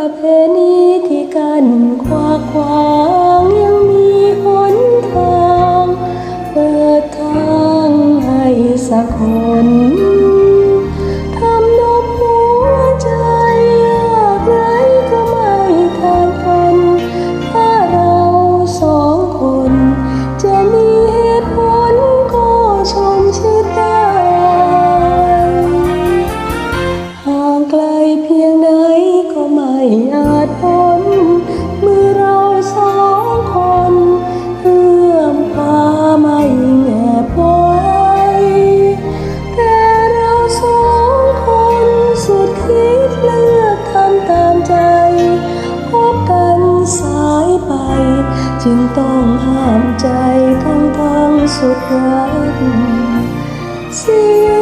রাখেনি อาจพ้นมือเราสองคนเอื้อมพาไม่แงบไว้แต่เราสองคนสุดคิดเลือกทำตามใจ พบกันสายไป จึงต้องห้ามใจทั้งทั้งสุดรักสิ้น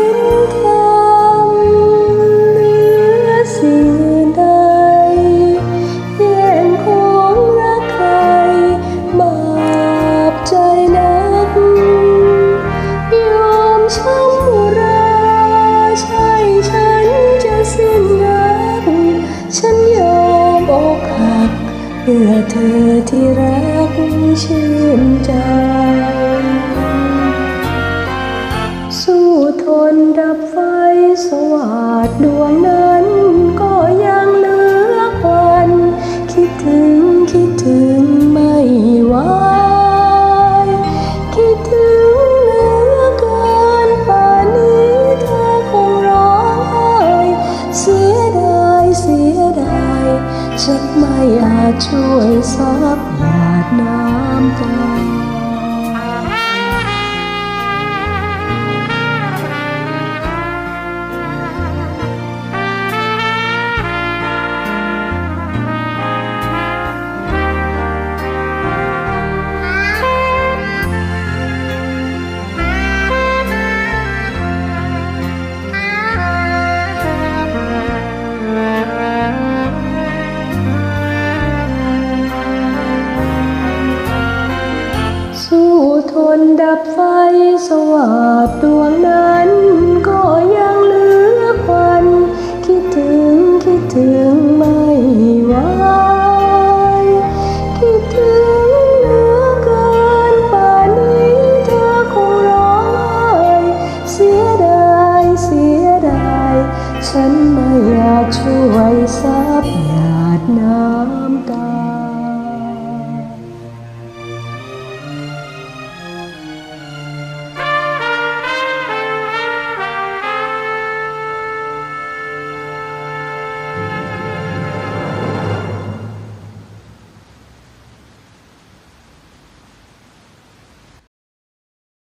อกหักเพื่อเธอที่รักชื่นใจ สู้ทนดับไฟสวาดดวงนั้น ไม่อาจช่วยซับหยาดน้ำตา สวาดดวงนั้นก็ยังเหลือควันคิดถึงคิดถึงไม่ไหวคิดถึงเหลือเกินป่านนี้เธอคงร้องไห้เสียดายเสียดายฉันไม่อยากช่วยซับหยาดน้ำตา